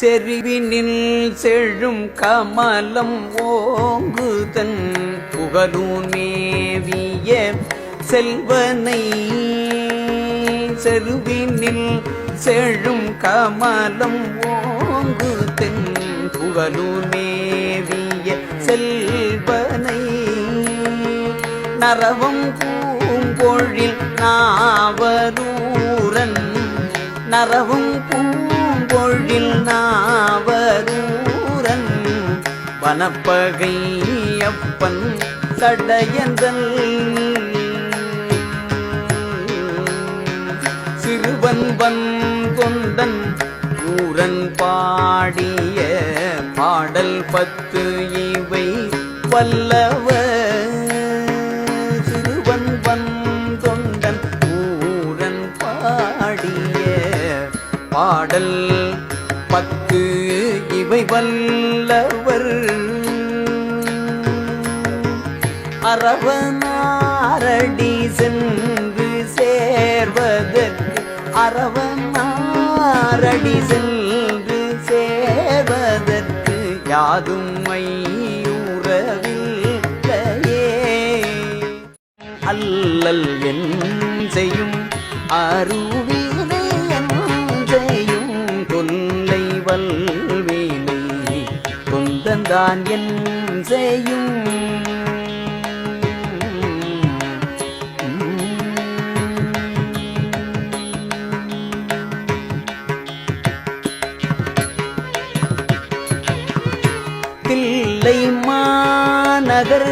செறிவினில் செழும் கமலம் ஓங்குதன் புகழூன் மேவிய செல்வனை. செருவினில் செழும் கமலம் ஓங்குதன் புகழூன் மேவிய செல்வனை. நரவம் பூங்கொழில் நாவரூரன் நரவும் பூ நாவரூரன் வனப்பகை அப்பன் சடையந்தல் சிறுவன் கொண்டன் ஊரன் பாடிய பாடல் பத்து இவை வல்லவ பாடல் பத்து இவை வல்லவர். அரவனாரடி சென்று சேர்வதற்கு அரவனாரடி சென்று சேர்வதற்கு யாதும் மையுறவில்லையே அல்லல் என் செய்யும் அருவி தான் என் செய்யும். தில்லை மாநகர்